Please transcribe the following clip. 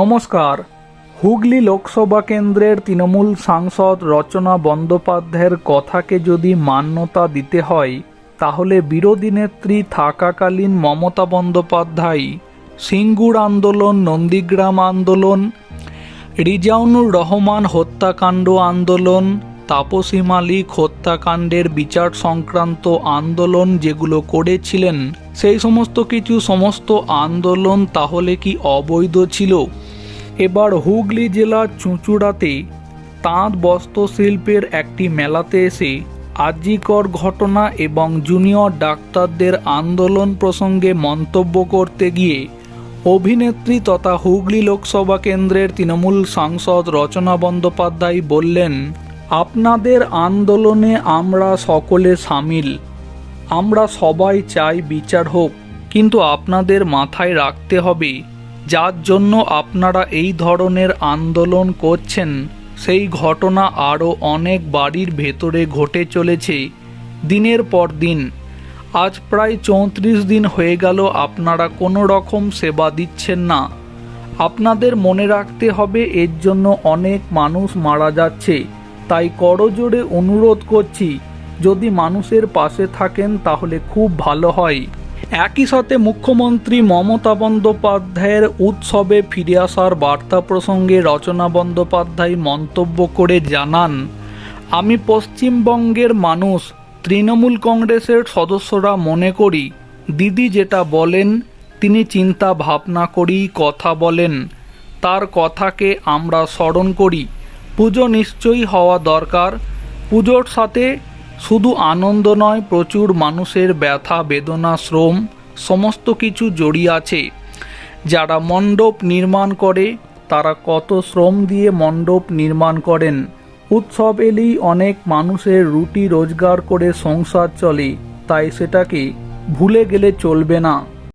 নমস্কার। হুগলি লোকসভা কেন্দ্রের তৃণমূল সাংসদ রচনা বন্দ্যোপাধ্যায়ের কথাকে যদি মান্যতা দিতে হয়, তাহলে বিরোধী নেত্রী থাকাকালীন মমতা বন্দ্যোপাধ্যায়, সিঙ্গুর আন্দোলন, নন্দীগ্রাম আন্দোলন, রিজাউনুর রহমান হত্যাকাণ্ড আন্দোলন, তাপসী মালিক হত্যাকাণ্ডের বিচার সংক্রান্ত আন্দোলন যেগুলো করেছিলেন, সেই সমস্ত কিছু, সমস্ত আন্দোলন তাহলে কি অবৈধ ছিল? এবার হুগলি জেলার চুঁচুড়াতে তাঁত বস্ত্রশিল্পের একটি মেলাতে এসে আজিকর ঘটনা এবং জুনিয়র ডাক্তারদের আন্দোলন প্রসঙ্গে মন্তব্য করতে গিয়ে অভিনেত্রী তথা হুগলি লোকসভা কেন্দ্রের তৃণমূল সাংসদ রচনা বন্দ্যোপাধ্যায় বললেন, আপনাদের আন্দোলনে আমরা সকলে সামিল। আমরা সবাই চাই বিচার হোক, কিন্তু আপনাদের মাথায় রাখতে হবে যার জন্য আপনারা এই ধরনের আন্দোলন করছেন, সেই ঘটনা আরও অনেক বাড়ির ভেতরে ঘটে চলেছে, দিনের পর দিন। আজ প্রায় চৌত্রিশ দিন হয়ে গেল আপনারা কোনো রকম সেবা দিচ্ছেন না। আপনাদের মনে রাখতে হবে এর জন্য অনেক মানুষ মারা যাচ্ছে, তাই করজোড়ে অনুরোধ করছি, যদি মানুষের পাশে থাকেন তাহলে খুব ভালো হয়। একই সাথে মুখ্যমন্ত্রী মমতা বন্দ্যোপাধ্যায়ের উৎসবে ফিরে আসার বার্তা প্রসঙ্গে রচনা বন্দ্যোপাধ্যায় মন্তব্য করে জানান, আমি পশ্চিমবঙ্গের মানুষ, তৃণমূল কংগ্রেসের সদস্যরা মনে করি, দিদি যেটা বলেন, তিনি চিন্তা ভাবনা করেই কথা বলেন। তার কথাকে আমরা স্মরণ করি। পুজো নিশ্চয়ই হওয়া দরকার। পুজোর সাথে শুধু আনন্দ নয়, প্রচুর মানুষের ব্যথা, বেদনা, শ্রম, সমস্ত কিছু জড়িয়ে আছে। যারা মণ্ডপ নির্মাণ করে, তারা কত শ্রম দিয়ে মণ্ডপ নির্মাণ করেন। উৎসব এলেই অনেক মানুষের রুটি রোজগার করে সংসার চলে, তাই সেটাকে ভুলে গেলে চলবে না।